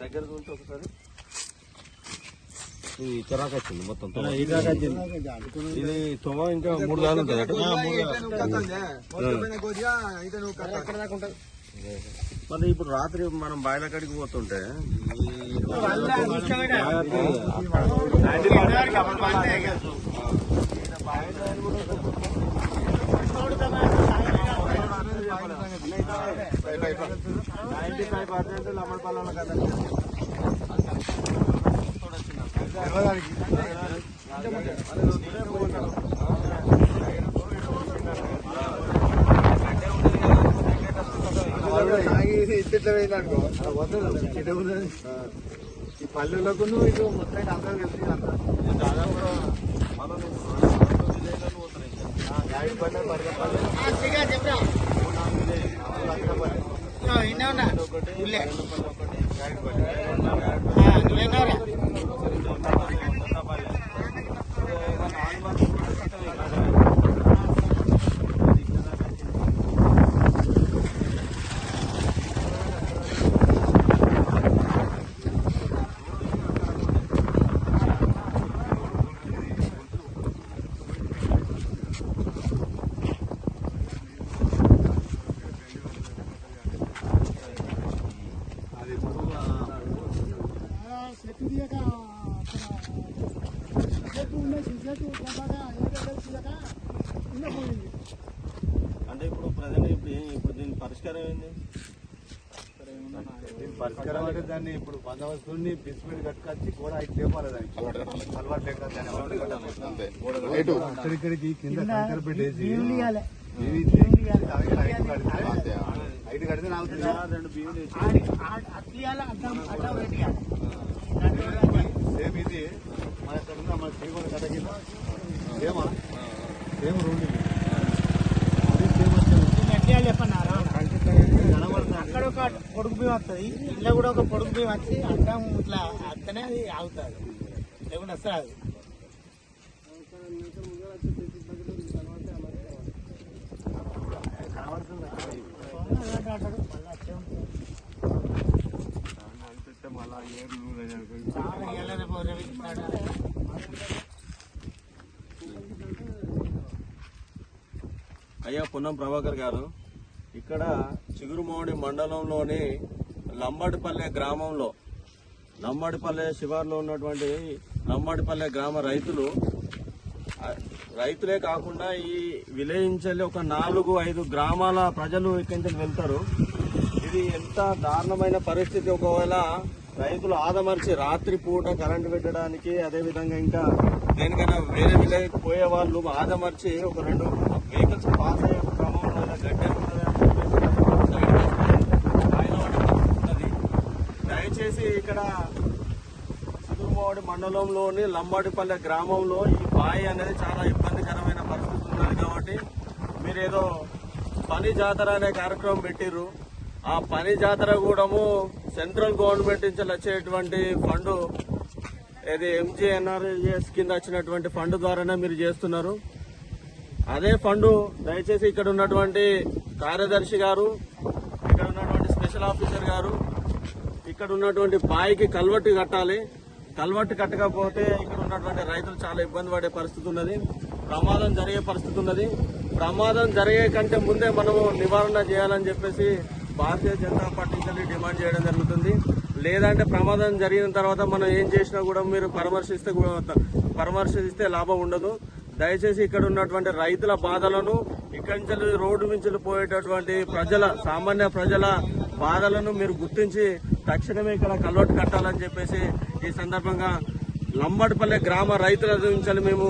దగ్గర చూస్తే ఒకసారి ఇది చిరాకు వచ్చింది మొత్తం ఇది తొమ ఇంకా మూడు దాని ఉంటుంది మరి ఇప్పుడు రాత్రి మనం బాయిల కడికి పోతుంటే ఈ నైన్టీ ఫైవ్ పర్సెంట్ లమ్మడిపల్లి కదా ఇట్లా పోయిందనుకో వద్దు ఈ పల్లెలకు ఇటు మొత్తం అందరూ కలిసి దాదాపు ఇంకా. గాడి. అంటే ఇప్పుడు ప్రజెంట్ ఇప్పుడు ఏం- ఇప్పుడు దీని పరిష్కారం ఏంది? పరిష్కారం అంటే దాన్ని ఇప్పుడు బందోబస్తుని బిస్మిట్ కట్టుకొచ్చి కూడా ఇటు లేపాలి దానికి. అలవాటు లేక దాన్ని అలవాటు కట్టాలి. అక్కడిక్కడికి కింద కంకర పెట్టేసి హైట్ కడితే బియ్యం వేసి సేమ్ ఇది మన మన శ్రీగోళ కథ కింద. సేమా సేమ్ రోడ్ ఇది అది సేమ్ వచ్చింది కనబడుతుంది అక్కడ ఒక పొడుగు బియ్యం వస్తుంది. ఇంట్లో కూడా ఒక పొడుగు బియ్యం వచ్చి అడ్డం ఇట్లా అత్తనే అది ఆగుతుంది. లేకుండా వస్తుంది. అది అలాంటి అయ్యా పున్నం ప్రభాకర్ గారు. ఇక్కడ చిగురుమౌడి మండలంలోని లంబాడిపల్లె గ్రామంలో లంబాడిపల్లె శివార్లో ఉన్నటువంటి లంబాడిపల్లె గ్రామ రైతులు రైతులే కాకుండా ఈ విలేజ్ ఒక నాలుగు ఐదు గ్రామాల ప్రజలు ఇక్కడి నుంచి వెళ్తారు. ఇది ఎంత దారుణమైన పరిస్థితి. ఒకవేళ రైతులు ఆదమర్చి రాత్రి పూట కరెంటు పెట్టడానికి అదే విధంగా ఇంకా దేనికైనా వేరే విలేజ్ పోయే వాళ్ళు ఆదమర్చి ఒక రెండు వెహికల్స్ పాస్ అయ్యే క్రమంలో ఇలా దయచేసి ఇక్కడ చిగురుమావడి మండలంలోని లంబాడిపల్లె గ్రామంలో ఈ బాయి అనేది చాలా ఇబ్బందికరమైన పరిస్థితి ఉన్నది కాబట్టి మీరేదో పని జాతర అనే కార్యక్రమం పెట్టిర్రు. ఆ పని జాతర కూడాము సెంట్రల్ గవర్నమెంట్ నుంచి వచ్చేటువంటి ఫండ్ ఏది ఎంజీఎన్ఆర్ఎస్ కింద వచ్చినటువంటి ఫండ్ ద్వారానే మీరు చేస్తున్నారు. అదే ఫండ్ దయచేసి ఇక్కడ ఉన్నటువంటి కార్యదర్శి గారు ఇక్కడ ఉన్నటువంటి స్పెషల్ ఆఫీసర్ గారు ఇక్కడ ఉన్నటువంటి బాయికి కల్వట్టు కట్టాలి. కల్వట్టు కట్టకపోతే ఇక్కడ ఉన్నటువంటి రైతులు చాలా ఇబ్బంది పడే పరిస్థితి ఉన్నది. ప్రమాదం జరిగే పరిస్థితి ఉన్నది. ప్రమాదం జరిగే కంటే ముందే మనము నివారణ చేయాలని చెప్పేసి భారతీయ జనతా పార్టీ నుంచి డిమాండ్ చేయడం జరుగుతుంది. లేదంటే ప్రమాదం జరిగిన తర్వాత మనం ఏం చేసినా కూడా మీరు పరామర్శిస్తే కూడా పరామర్శిస్తే లాభం ఉండదు. దయచేసి ఇక్కడ ఉన్నటువంటి రైతుల బాధలను ఇక్కడి నుంచి రోడ్డు నుంచి పోయేటటువంటి ప్రజల సామాన్య ప్రజల బాధలను మీరు గుర్తించి తక్షణమే ఇక్కడ కల్వట్టు కట్టాలని చెప్పేసి ఈ సందర్భంగా లంబడిపల్లె గ్రామ రైతుల నుంచి మేము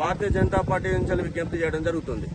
భారతీయ జనతా పార్టీ నుంచి విజ్ఞప్తి చేయడం జరుగుతుంది.